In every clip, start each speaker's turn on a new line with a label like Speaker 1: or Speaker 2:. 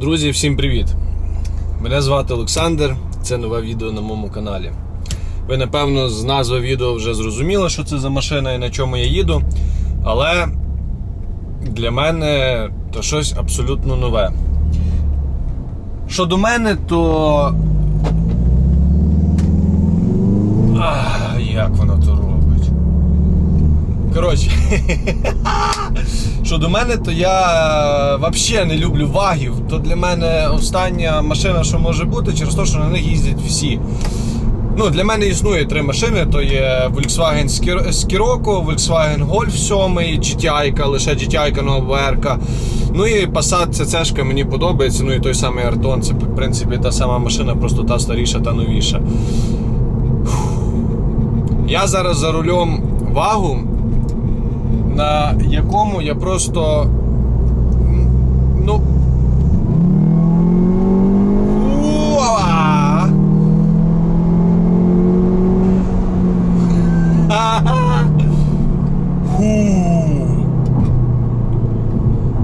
Speaker 1: Друзі, всім привіт! Мене звати Олександр, це нове відео на моєму каналі. Ви, напевно, з назви відео вже зрозуміли, що це за машина і на чому я їду. Але для мене то щось абсолютно нове. Щодо мене, то. Ах, як воно то робить. Коротше. Що до мене, то я взагалі не люблю вагів. То для мене остання машина, що може бути, через те, що на них їздять всі. Ну, Для мене існує три машини: то є Volkswagen Scirocco, Volkswagen Golf 7, GTI, лише GTI нова Ну і Passat CC мені подобається. Ну і той самий Артон. Це в принципі та сама машина, просто та старіша та новіша. Я зараз за рулем вагу на якому я просто. Ну.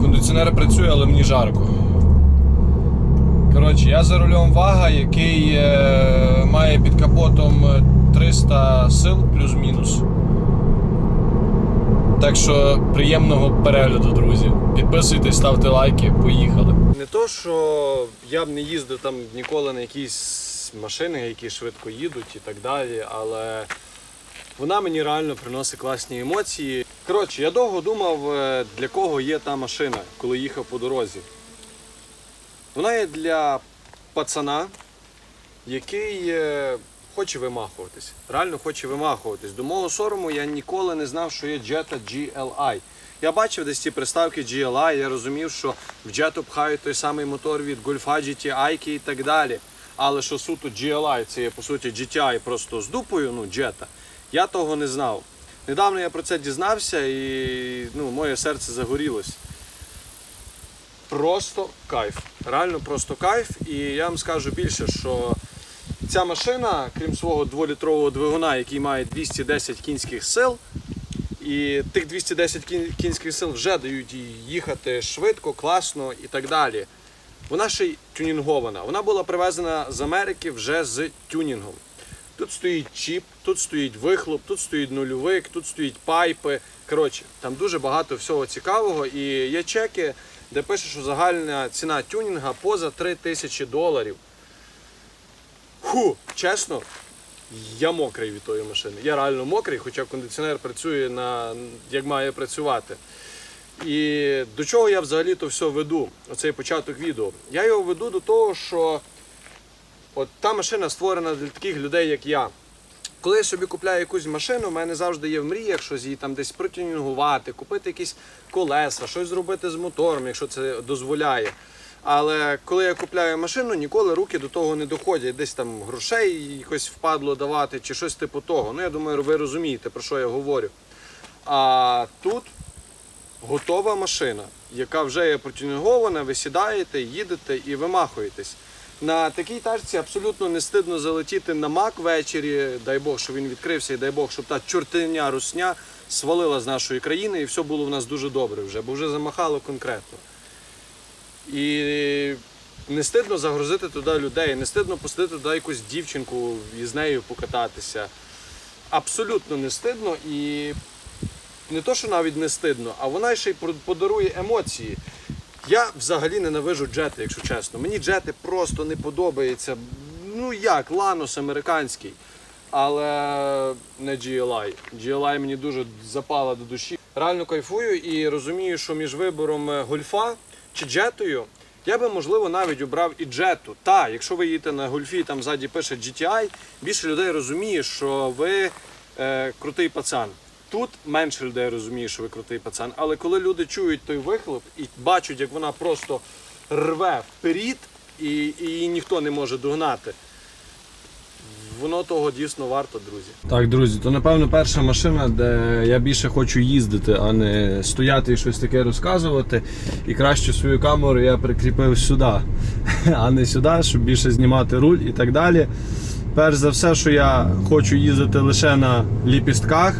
Speaker 1: Кондиціонер працює, але мені жарко. Коротше, я за рулем вага, який е, має під капотом 300 сил плюс-мінус. Так що приємного перегляду, друзі. Підписуйтесь, ставте лайки, поїхали. Не то, що я б не їздив там ніколи на якісь машини, які швидко їдуть і так далі, але вона мені реально приносить класні емоції. Коротше, я довго думав, е, для кого є та машина, коли їхав по дорозі. Вона є для пацана, який е, хоче вимахуватись. Реально хоче вимахуватись. До мого сорому я ніколи не знав, що є Jetta GLI. Я бачив десь ці приставки GLI, я розумів, що в Jetta пхають той самий мотор від Golf GTI і так далі. Але що суто GLI, це є по суті GTI просто з дупою, ну Jetta, я того не знав. Недавно я про це дізнався і ну, моє серце загорілось. Просто кайф. Реально просто кайф. І я вам скажу більше, що ця машина, крім свого 2-літрового двигуна, який має 210 кінських сил, і тих 210 кінських сил вже дають їй їхати швидко, класно і так далі. Вона ще й тюнінгована. Вона була привезена з Америки вже з тюнінгом. Тут стоїть чіп, тут стоїть вихлоп, тут стоїть нульовик, тут стоїть пайпи. Коротше, там дуже багато всього цікавого. І є чеки, де пише, що загальна ціна тюнінга поза 3 тисячі доларів. Ху, чесно, я мокрий від тої машини. Я реально мокрий, хоча кондиціонер працює на як має працювати. І до чого я взагалі то все веду, оцей початок відео. Я його веду до того, що от та машина створена для таких людей, як я. Коли я собі купляю якусь машину, в мене завжди є в мріях щось її там десь протюнінгувати, купити якісь колеса, щось зробити з мотором, якщо це дозволяє. Але коли я купляю машину, ніколи руки до того не доходять. Десь там грошей якось впадло давати чи щось типу того. Ну я думаю, ви розумієте, про що я говорю. А тут готова машина, яка вже є протюнінгована, ви сідаєте, їдете і вимахуєтесь. На такій тачці абсолютно не стидно залетіти на мак ввечері. Дай Бог, що він відкрився, і дай Бог, щоб та чортиня русня свалила з нашої країни, і все було в нас дуже добре вже, бо вже замахало конкретно. І не стидно загрузити туди людей, не стидно пустити туди якусь дівчинку і з нею покататися. Абсолютно не стидно і не то, що навіть не стидно, а вона ще й подарує емоції. Я взагалі ненавижу джети, якщо чесно. Мені джети просто не подобаються. Ну як, ланос американський. Але не GLI. GLI мені дуже запала до душі. Реально кайфую і розумію, що між вибором е, гольфа чи джетою я би, можливо, навіть обрав і джету. Та, якщо ви їдете на гольфі, там ззаді пише GTI, більше людей розуміє, що ви е, крутий пацан. Тут менше людей розуміє, що ви крутий пацан. Але коли люди чують той вихлоп і бачать, як вона просто рве вперід, і, і її ніхто не може догнати, воно того дійсно варто, друзі. Так, друзі, то напевно перша машина, де я більше хочу їздити, а не стояти і щось таке розказувати. І краще свою камеру я прикріпив сюди, а не сюди, щоб більше знімати руль і так далі. Перш за все, що я хочу їздити лише на ліпістках.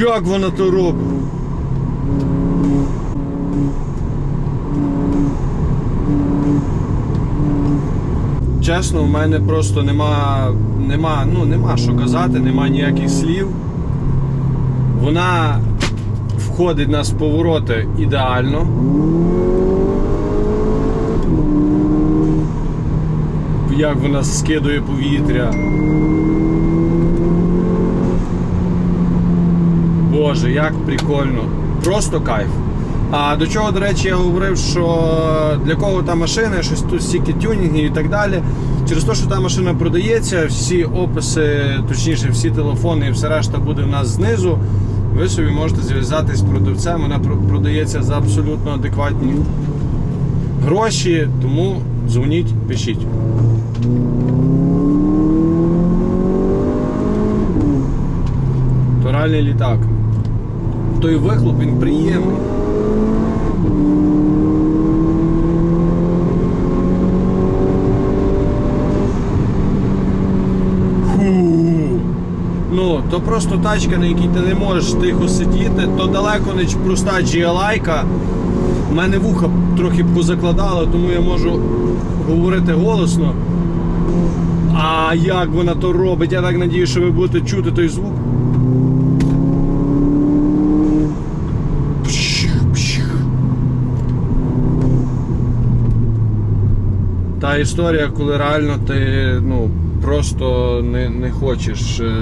Speaker 1: Як вона то робить? Чесно, у мене просто нема, нема, ну, нема що казати, нема ніяких слів. Вона входить на повороти ідеально. Як вона скидує повітря. Боже, як прикольно. Просто кайф. А до чого, до речі, я говорив, що для кого та машина, щось тут стільки тюнінгів і так далі. Через те, що та машина продається, всі описи, точніше, всі телефони і все решта буде в нас знизу. Ви собі можете зв'язатись з продавцем, вона продається за абсолютно адекватні гроші, тому дзвоніть, пишіть. То реальний літак. Той вихлоп він приємний. То просто тачка, на якій ти не можеш тихо сидіти, то далеко не проста GLI-ка. У мене вуха трохи позакладало, тому я можу говорити голосно. А як вона то робить? Я так надію, що ви будете чути той звук. Та історія, коли реально ти ну, просто не, не хочеш е,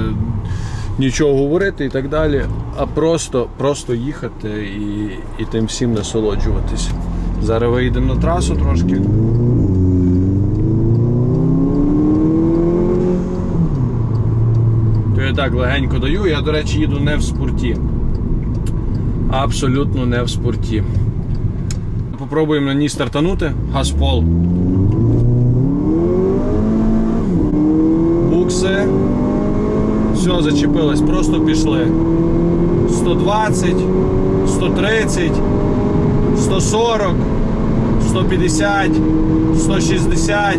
Speaker 1: нічого говорити і так далі, а просто, просто їхати і, і тим всім насолоджуватись. Зараз виїдемо на трасу трошки. То я так легенько даю. Я, до речі, їду не в спорті. Абсолютно не в спорті. Попробуємо на ній стартанути. Газ в пол. Букси. Все, зачепилось, просто пішли. 120, 130, 140, 150, 160.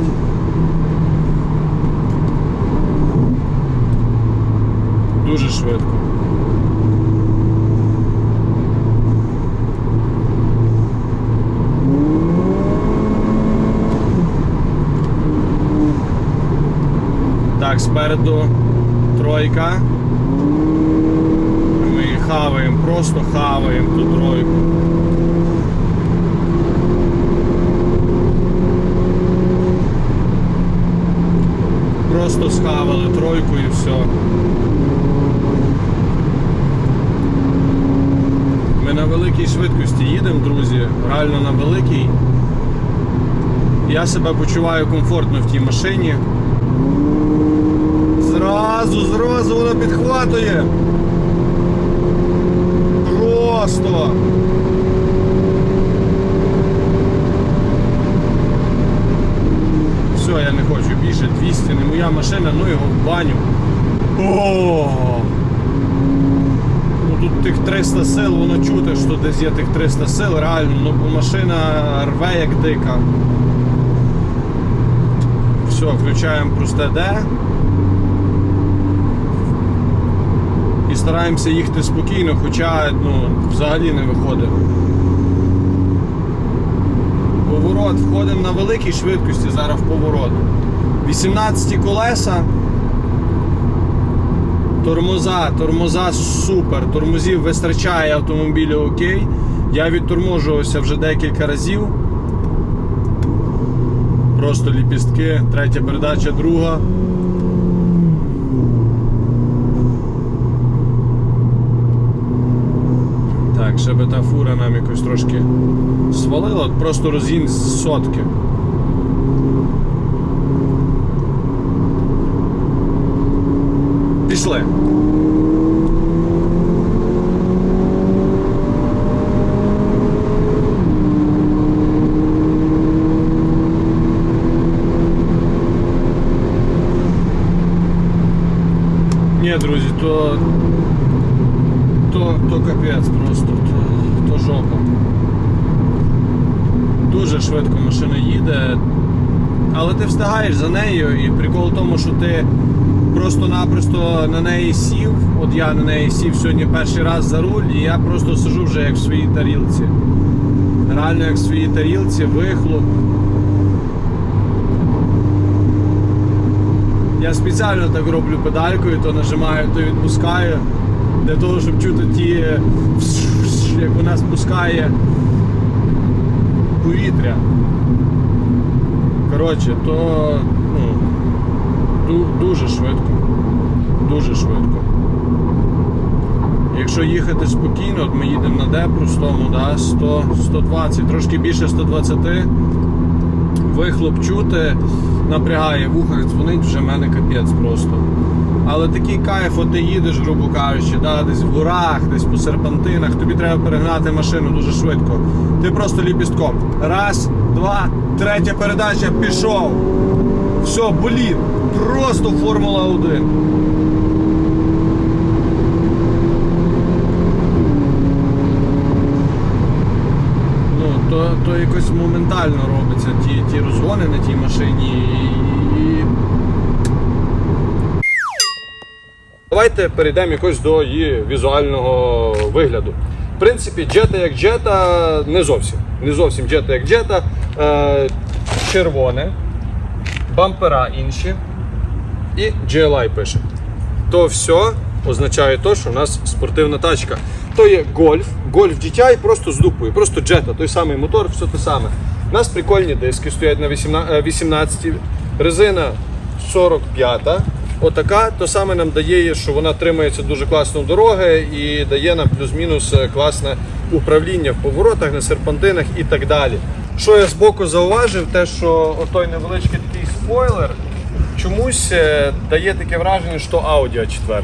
Speaker 1: Дуже швидко. Так, спереду тройка. Ми хаваємо, просто хаваємо ту тройку. Просто схавали тройку і все. Ми на великій швидкості їдемо, друзі, реально на великій. Я себе почуваю комфортно в тій машині. Вона підхватує. Просто. Все, я не хочу більше 200, не моя машина, ну його в баню. О! Ну тут тих 300 сил, воно чути, що десь є тих 300 сил, реально, ну машина рве як дика. Все, включаємо просте D. І стараємося їхати спокійно, хоча ну, взагалі не виходить. Поворот, входимо на великій швидкості зараз в поворот. 18 колеса. Тормоза, тормоза супер. Тормозів вистачає автомобілю окей. Я відторможувався вже декілька разів. Просто ліпістки, третя передача, друга. Би та фура нам якось трошки свалила, просто розгін з сотки. Пішли. Ні, друзі, то. То, то капець просто, то, то жопа. Дуже швидко машина їде, але ти встигаєш за нею, і прикол в тому, що ти просто-напросто на неї сів. От я на неї сів сьогодні перший раз за руль, і я просто сижу вже як в своїй тарілці. Реально як в своїй тарілці, вихлоп. Я спеціально так роблю педалькою, то нажимаю, то відпускаю. Для того, щоб чути ті, як вона спускає повітря. Коротше, то ну, дуже швидко. Дуже швидко. Якщо їхати спокійно, от ми їдемо на Д простому, да, 100, 120, трошки більше 120, вихлоп чути, напрягає в ухах, дзвонить вже в мене капець просто. Але такий кайф, от ти їдеш, грубо кажучи, да, десь в горах, десь по серпантинах, тобі треба перегнати машину дуже швидко. Ти просто ліпістком. Раз, два, третя передача, пішов. Все, боліт. Просто Формула 1. Ну, то, то якось моментально робиться ті, ті розгони на тій машині. І... Давайте перейдемо якось до її візуального вигляду. В принципі, джета як джета не зовсім. Не зовсім джета як джета. Е, червоне, бампера інші і GLI пише. То все означає то, що у нас спортивна тачка. То є гольф, гольф GTI просто з дупою, просто джета, той самий мотор, все те саме. У нас прикольні диски стоять на 18, е, 18 резина 45. Отака, то саме нам дає, що вона тримається дуже класно дороги і дає нам плюс-мінус е, класне управління в поворотах, на серпантинах і так далі. Що я збоку зауважив, те, що отой невеличкий такий спойлер чомусь е, дає таке враження, що Audi A4.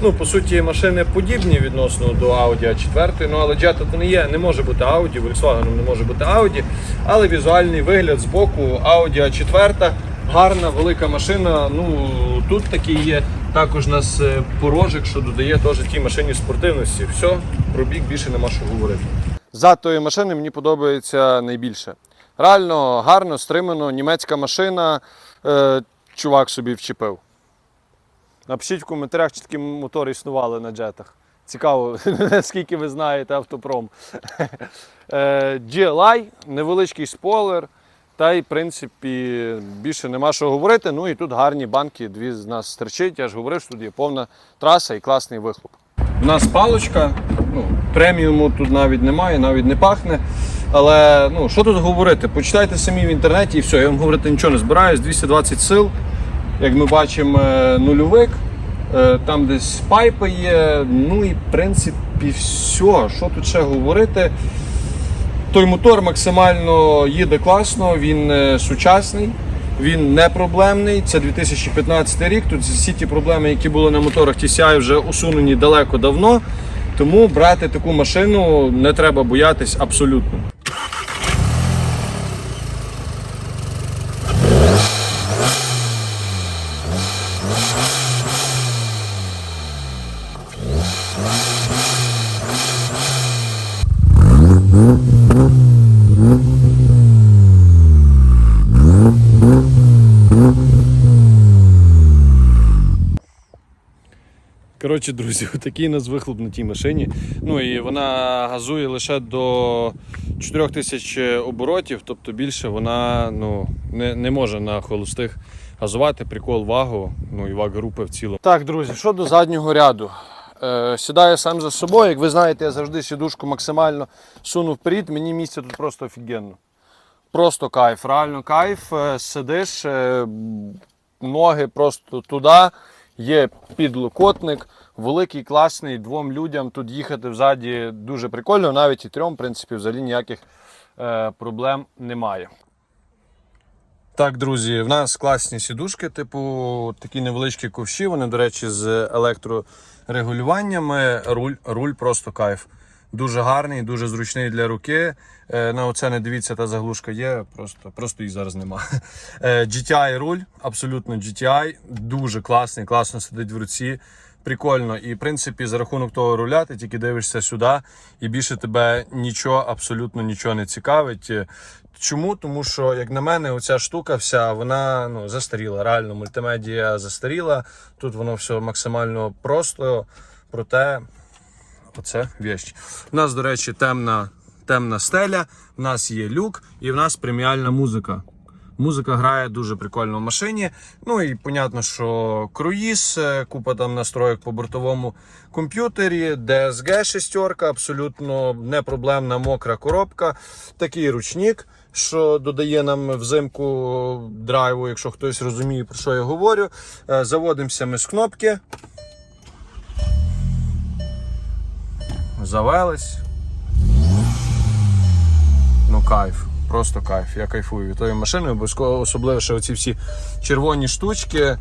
Speaker 1: Ну, по суті, машини подібні відносно до Audi A4, ну але Jetta то не є, не може бути Audi, Volkswagen не може бути Audi, але візуальний вигляд з боку Audi A4, гарна, велика машина. Ну тут такий є. Також у нас е, порожик, що додає теж тій машині спортивності. Все, про бік більше нема що говорити. За тої машини мені подобається найбільше. Реально гарно, стримано, німецька машина, е, чувак собі вчепив. Напишіть в коментарях, чи такі мотори існували на джетах. Цікаво, наскільки ви знаєте автопром. Е, GLI, невеличкий спойлер. Та й, в принципі, більше нема що говорити. Ну і тут гарні банки, дві з нас стерчить. Я ж говорив, що тут є повна траса і класний вихлоп. У нас паличка, ну, преміуму тут навіть немає, навіть не пахне. Але ну, що тут говорити? Почитайте самі в інтернеті і все, я вам говорити нічого не збираюсь. 220 сил, як ми бачимо, е, нульовик. Е, Там десь пайпи є. Ну і в принципі все. Що тут ще говорити? Той мотор максимально їде класно, він е, сучасний, він не проблемний. Це 2015 рік. Тут всі ті проблеми, які були на моторах TCI, вже усунені далеко давно. Тому брати таку машину не треба боятись абсолютно. Коротше, друзі, такий у нас вихлоп на тій машині. Ну і вона газує лише до 4000 оборотів, тобто більше вона ну, не, не може на холостих газувати. Прикол вагу, ну і вага групи в цілому. Так, друзі, що до заднього ряду. Е, сідаю сам за собою. Як ви знаєте, я завжди сідушку максимально суну вперед. Мені місця тут просто офігенно. Просто кайф, реально кайф. Е, Сидиш, е, ноги просто туди. Є підлокотник, великий, класний, двом людям тут їхати взаді дуже прикольно, навіть і трьом, в принципі, взагалі ніяких проблем немає. Так, друзі, в нас класні сідушки, типу такі невеличкі ковші. Вони, до речі, з електрорегулюваннями. Руль, руль просто кайф. Дуже гарний, дуже зручний для руки. Е, На оце не дивіться, та заглушка є, просто, просто її зараз нема. Е, GTI руль, абсолютно GTI, дуже класний, класно сидить в руці. Прикольно. І в принципі, за рахунок того руля, ти тільки дивишся сюди, і більше тебе нічого, абсолютно нічого не цікавить. Чому? Тому що, як на мене, оця штука вся вона ну, застаріла. Реально, мультимедія застаріла. Тут воно все максимально просто. Проте Оце вещь. У нас, до речі, темна, темна стеля, в нас є люк і в нас преміальна музика. Музика грає дуже прикольно в машині. Ну і понятно, що круїз, е, купа там настроєк по бортовому комп'ютері, DSG шестерка, абсолютно непроблемна мокра коробка. Такий ручник, що додає нам взимку драйву, якщо хтось розуміє, про що я говорю. Е, Заводимося ми з кнопки. Завелись. Ну, кайф. Просто кайф. Я кайфую від тої машини, обов'язково, особливо ще оці всі червоні штучки.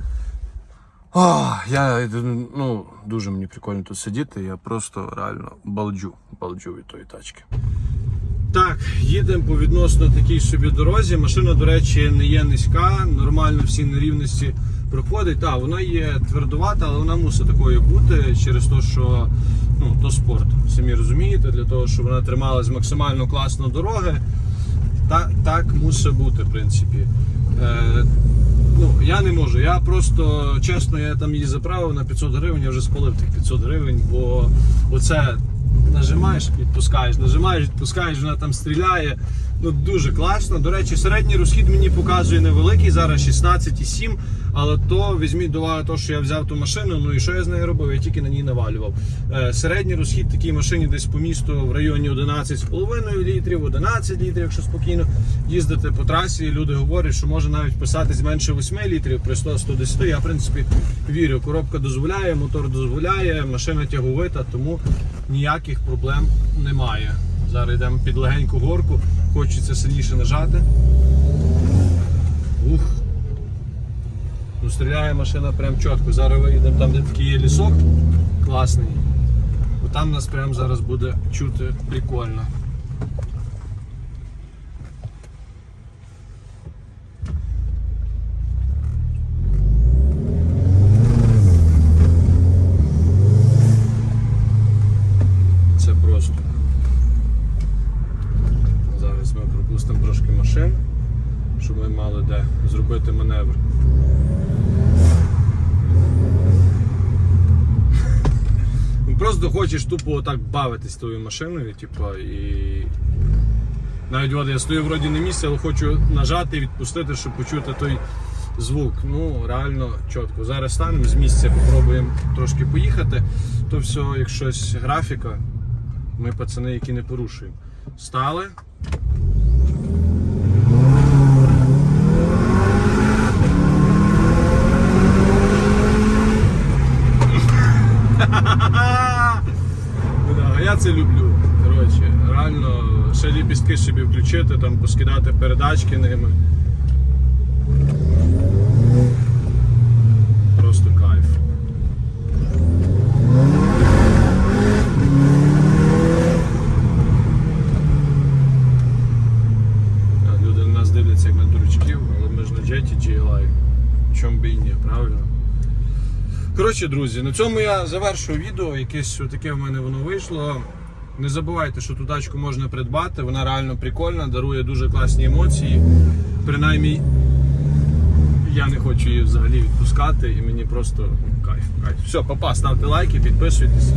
Speaker 1: О, я ну, дуже мені прикольно тут сидіти. Я просто реально балджу, балджу від тої тачки. Так, їдемо по відносно такій собі дорозі. Машина, до речі, не є низька, нормально всі нерівності проходить. Так, вона є твердувата, але вона мусить такою бути через те, що ну, то спорт. Самі розумієте, для того, щоб вона трималась максимально класно дороги. Так, так мусить бути, в принципі. Е, ну, я не можу. Я просто чесно, я там її заправив на 500 гривень, я вже спалив тих 500 гривень, бо оце нажимаєш, відпускаєш, нажимаєш, відпускаєш, вона там стріляє. Ну дуже класно. До речі, середній розхід мені показує невеликий, зараз 16,7. Але то візьміть до уваги, то, що я взяв ту машину. Ну і що я з нею робив? Я тільки на ній навалював. Е, середній розхід такій машині десь по місту в районі 11,5 літрів, 11 літрів, якщо спокійно їздити по трасі. Люди говорять, що може навіть писатись менше 8 літрів при 100-110. Я в принципі вірю. Коробка дозволяє, мотор дозволяє, машина тяговита, тому ніяких проблем немає. Зараз йдемо під легеньку горку, хочеться сильніше нажати. Ух. Ну, стріляє машина прям чітко. Зараз виїдемо там, де такий є лісок класний. Бо там нас прям зараз буде чути прикольно. Це просто. Зараз ми пропустимо трошки машин, щоб ми мали де зробити маневр. Ну, Просто хочеш тупо отак бавитись тою машиною, типу, і. Навіть от я стою вроді на місці, але хочу нажати і відпустити, щоб почути той звук. Ну, реально чітко. Зараз станемо з місця, попробуємо трошки поїхати. То все, як графіка, ми пацани, які не порушуємо. Стали. Да, я це люблю. Коротше, реально ще ліпістки собі включити, там поскидати передачки ними. Просто кайф. А, Люди на нас дивляться як на дурачків, але ми ж на джеті GLI. Чому би і ні, правильно? Коротше, друзі, на цьому я завершую відео. Якесь таке в мене воно вийшло. Не забувайте, що ту тачку можна придбати, вона реально прикольна, дарує дуже класні емоції. Принаймні, я не хочу її взагалі відпускати і мені просто ну, кайф, кайф. Все, папа, ставте лайки, підписуйтесь.